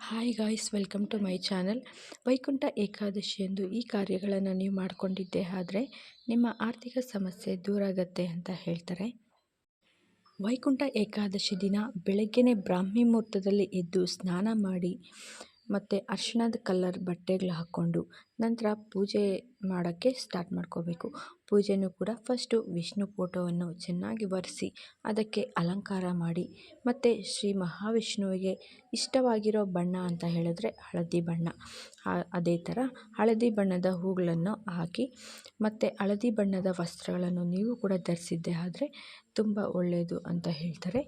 Hi guys welcome to my channel Vaikuntha Ekadashi ಎಂದು ಈ ಕಾರ್ಯಗಳನ್ನು ನೀವು ಮಾಡಿಕೊಂಡಿದ್ದೆ ಆದರೆ ನಿಮ್ಮ ಆರ್ಥಿಕ ಸಮಸ್ಯೆ ದೂರ ಆಗತ್ತೆ ಅಂತ ಹೇಳ್ತಾರೆ. ವೈಕುಂಠ ಏಕಾದಶಿ ದಿನ ಬೆಳಗ್ಗೆನೇ ಬ್ರಾಹ್ಮಿ ಮುಹೂರ್ತದಲ್ಲಿ ಎದ್ದು ಸ್ನಾನ ಮಾಡಿ ಮತ್ತು ಅರ್ಶಿಣದ ಕಲ್ಲರ್ ಬಟ್ಟೆಗಳು ಹಾಕ್ಕೊಂಡು ನಂತರ ಪೂಜೆ ಮಾಡೋಕ್ಕೆ ಸ್ಟಾರ್ಟ್ ಮಾಡ್ಕೋಬೇಕು. ಪೂಜೆಯೂ ಕೂಡ ಫಸ್ಟು ವಿಷ್ಣು ಫೋಟೋವನ್ನು ಚೆನ್ನಾಗಿ ಒರೆಸಿ ಅದಕ್ಕೆ ಅಲಂಕಾರ ಮಾಡಿ ಮತ್ತು ಶ್ರೀ ಮಹಾವಿಷ್ಣುವಿಗೆ ಇಷ್ಟವಾಗಿರೋ ಬಣ್ಣ ಅಂತ ಹೇಳಿದ್ರೆ ಹಳದಿ ಬಣ್ಣ. ಅದೇ ಥರ ಹಳದಿ ಬಣ್ಣದ ಹೂಗಳನ್ನು ಹಾಕಿ ಮತ್ತು ಹಳದಿ ಬಣ್ಣದ ವಸ್ತ್ರಗಳನ್ನು ನೀವು ಕೂಡ ಧರಿಸಿದ್ದೆ ಆದರೆ ತುಂಬ ಒಳ್ಳೆಯದು ಅಂತ ಹೇಳ್ತಾರೆ.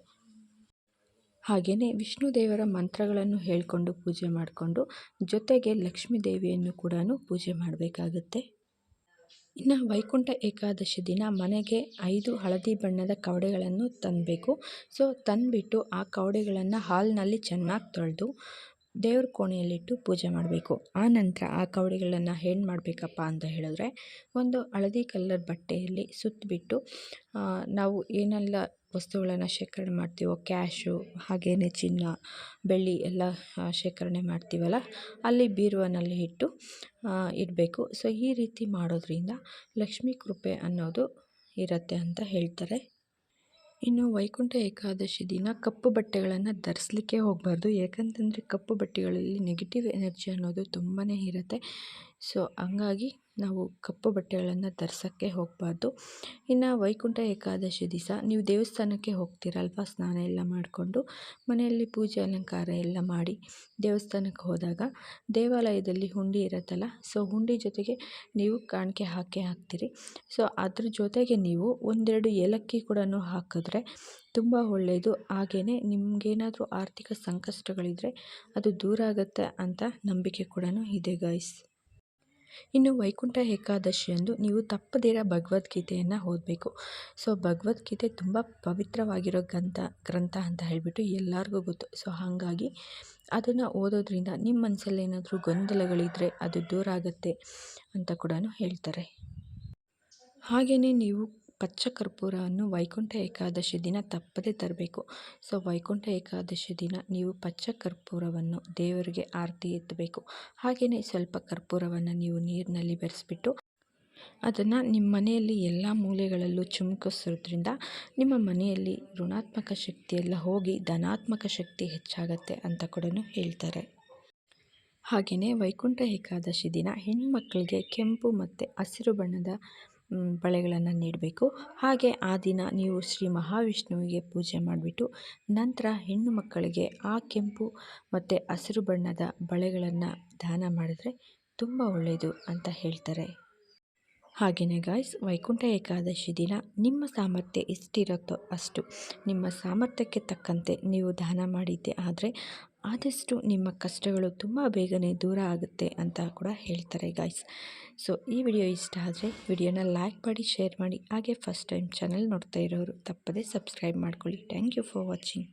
ಹಾಗೆಯೇ ವಿಷ್ಣು ದೇವರ ಮಂತ್ರಗಳನ್ನು ಹೇಳಿಕೊಂಡು ಪೂಜೆ ಮಾಡಿಕೊಂಡು ಜೊತೆಗೆ ಲಕ್ಷ್ಮೀ ದೇವಿಯನ್ನು ಕೂಡ ಪೂಜೆ ಮಾಡಬೇಕಾಗುತ್ತೆ. ಇನ್ನು ವೈಕುಂಠ ಏಕಾದಶಿ ದಿನ ಮನೆಗೆ ಐದು ಹಳದಿ ಬಣ್ಣದ ಕವಡೆಗಳನ್ನು ತಂದಬೇಕು. ಸೊ, ತಂದುಬಿಟ್ಟು ಆ ಕವಡೆಗಳನ್ನು ಹಾಲಿನಲ್ಲಿ ಚೆನ್ನಾಗಿ ತೊಳೆದು ದೇವ್ರ ಕೋಣೆಯಲ್ಲಿಟ್ಟು ಪೂಜೆ ಮಾಡಬೇಕು. ಆ ನಂತರ ಆ ಕವಡೆಗಳನ್ನು ಏನು ಮಾಡಬೇಕಪ್ಪ ಅಂತ ಹೇಳಿದ್ರೆ ಒಂದು ಹಳದಿ ಕಲ್ಲರ್ ಬಟ್ಟೆಯಲ್ಲಿ ಸುತ್ತಿಬಿಟ್ಟು ನಾವು ಏನೆಲ್ಲ ವಸ್ತುಗಳನ್ನು ಶೇಖರಣೆ ಮಾಡ್ತೀವೋ, ಕ್ಯಾಶು ಹಾಗೇ ಚಿನ್ನ, ಬೆಳ್ಳಿ ಎಲ್ಲ ಶೇಖರಣೆ ಮಾಡ್ತೀವಲ್ಲ, ಅಲ್ಲಿ ಬೀರುವನಲ್ಲಿ ಇಟ್ಟು ಇಡಬೇಕು. ಸೊ ಈ ರೀತಿ ಮಾಡೋದ್ರಿಂದ ಲಕ್ಷ್ಮೀ ಕೃಪೆ ಅನ್ನೋದು ಇರುತ್ತೆ ಅಂತ ಹೇಳ್ತಾರೆ. ಇನ್ನು ವೈಕುಂಠ ಏಕಾದಶಿ ದಿನ ಕಪ್ಪು ಬಟ್ಟೆಗಳನ್ನು ಧರಿಸ್ಲಿಕ್ಕೆ ಹೋಗಬಾರ್ದು. ಯಾಕಂತಂದರೆ ಕಪ್ಪು ಬಟ್ಟೆಗಳಲ್ಲಿ ನೆಗೆಟಿವ್ ಎನರ್ಜಿ ಅನ್ನೋದು ತುಂಬಾ ಇರುತ್ತೆ. ಸೊ, ಹಂಗಾಗಿ ನಾವು ಕಪ್ಪು ಬಟ್ಟೆಗಳನ್ನು ಧರ್ಸೋಕ್ಕೆ ಹೋಗಬಾರ್ದು. ಇನ್ನು ವೈಕುಂಠ ಏಕಾದಶಿ ದಿವಸ ನೀವು ದೇವಸ್ಥಾನಕ್ಕೆ ಹೋಗ್ತೀರಲ್ವ? ಸ್ನಾನ ಎಲ್ಲ ಮಾಡಿಕೊಂಡು ಮನೆಯಲ್ಲಿ ಪೂಜೆ ಅಲಂಕಾರ ಎಲ್ಲ ಮಾಡಿ ದೇವಸ್ಥಾನಕ್ಕೆ ಹೋದಾಗ ದೇವಾಲಯದಲ್ಲಿ ಹುಂಡಿ ಇರುತ್ತಲ್ಲ, ಸೊ ಹುಂಡಿ ಜೊತೆಗೆ ನೀವು ಕಾಣಿಕೆ ಹಾಕೇ ಹಾಕ್ತೀರಿ. ಸೊ, ಅದ್ರ ಜೊತೆಗೆ ನೀವು ಒಂದೆರಡು ಏಲಕ್ಕಿ ಕೂಡ ಹಾಕಿದ್ರೆ ತುಂಬ ಒಳ್ಳೆಯದು ಹಾಗೆಯೇ ನಿಮಗೇನಾದರೂ ಆರ್ಥಿಕ ಸಂಕಷ್ಟಗಳಿದ್ದರೆ ಅದು ದೂರ ಆಗುತ್ತೆ ಅಂತ ನಂಬಿಕೆ ಕೂಡ ಇದೆ ಗೈಸ್ ಇನ್ನು ವೈಕುಂಠ ಏಕಾದಶಿಯಂದು ನೀವು ತಪ್ಪದಿರ ಭಗವದ್ಗೀತೆಯನ್ನು ಓದಬೇಕು. ಸೊ ಭಗವದ್ಗೀತೆ ತುಂಬ ಪವಿತ್ರವಾಗಿರೋ ಗ್ರಂಥ ಗ್ರಂಥ ಅಂತ ಹೇಳಿಬಿಟ್ಟು ಎಲ್ಲರಿಗೂ ಗೊತ್ತು. ಸೊ ಹಾಗಾಗಿ ಅದನ್ನು ಓದೋದ್ರಿಂದ ನಿಮ್ಮ ಮನಸ್ಸಲ್ಲಿ ಏನಾದರೂ ಗೊಂದಲಗಳಿದ್ದರೆ ಅದು ದೂರ ಆಗುತ್ತೆ ಅಂತ ಕೂಡ ಹೇಳ್ತಾರೆ. ಹಾಗೆಯೇ ನೀವು ಪಚ್ಚ ಕರ್ಪೂರವನ್ನು ವೈಕುಂಠ ಏಕಾದಶಿ ದಿನ ತಪ್ಪದೇ ತರಬೇಕು. ಸೊ, ವೈಕುಂಠ ಏಕಾದಶಿ ದಿನ ನೀವು ಪಚ್ಚ ಕರ್ಪೂರವನ್ನು ದೇವರಿಗೆ ಆರತಿ ಎತ್ತಬೇಕು. ಹಾಗೆಯೇ ಸ್ವಲ್ಪ ಕರ್ಪೂರವನ್ನು ನೀವು ನೀರಿನಲ್ಲಿ ಬೆರೆಸಿಬಿಟ್ಟು ಅದನ್ನು ನಿಮ್ಮ ಮನೆಯಲ್ಲಿ ಎಲ್ಲ ಮೂಲೆಗಳಲ್ಲೂ ಚುಮುಕಿಸೋದ್ರಿಂದ ನಿಮ್ಮ ಮನೆಯಲ್ಲಿ ಋಣಾತ್ಮಕ ಶಕ್ತಿಯೆಲ್ಲ ಹೋಗಿ ಧನಾತ್ಮಕ ಶಕ್ತಿ ಹೆಚ್ಚಾಗತ್ತೆ ಅಂತ ಕೂಡ ಹೇಳ್ತಾರೆ. ಹಾಗೆಯೇ ವೈಕುಂಠ ಏಕಾದಶಿ ದಿನ ಹೆಣ್ಣುಮಕ್ಕಳಿಗೆ ಕೆಂಪು ಮತ್ತು ಹಸಿರು ಬಣ್ಣದ ಬಳೆಗಳನ್ನು ನೀಡಬೇಕು. ಹಾಗೆ ಆ ದಿನ ನೀವು ಶ್ರೀ ಮಹಾವಿಷ್ಣುವಿಗೆ ಪೂಜೆ ಮಾಡಿಬಿಟ್ಟು ನಂತರ ಹೆಣ್ಣು ಮಕ್ಕಳಿಗೆ ಆ ಕೆಂಪು ಮತ್ತು ಹಸಿರು ಬಣ್ಣದ ಬಳೆಗಳನ್ನು ದಾನ ಮಾಡಿದ್ರೆ ತುಂಬ ಒಳ್ಳೆಯದು ಅಂತ ಹೇಳ್ತಾರೆ. ಹಾಗೆಯೇ ಗಾಯ್ಸ್ ವೈಕುಂಠ ಏಕಾದಶಿ ದಿನ ನಿಮ್ಮ ಸಾಮರ್ಥ್ಯ ಎಷ್ಟಿರುತ್ತೋ ಅಷ್ಟು, ನಿಮ್ಮ ಸಾಮರ್ಥ್ಯಕ್ಕೆ ತಕ್ಕಂತೆ ನೀವು ದಾನ ಮಾಡಿದ್ದೆ ಆದರೆ ಆದಷ್ಟು ನಿಮ್ಮ ಕಷ್ಟಗಳು ತುಂಬ ಬೇಗನೆ ದೂರ ಆಗುತ್ತೆ ಅಂತ ಕೂಡ ಹೇಳ್ತಾರೆ ಗಾಯ್ಸ್ ಸೊ ಈ ವಿಡಿಯೋ ಇಷ್ಟ ಆದರೆ ವಿಡಿಯೋನ ಲೈಕ್ ಮಾಡಿ ಶೇರ್ ಮಾಡಿ, ಹಾಗೆ ಫಸ್ಟ್ ಟೈಮ್ ಚಾನಲ್ ನೋಡ್ತಾ ಇರೋರು ತಪ್ಪದೇ ಸಬ್ಸ್ಕ್ರೈಬ್ ಮಾಡ್ಕೊಳ್ಳಿ. Thank you for watching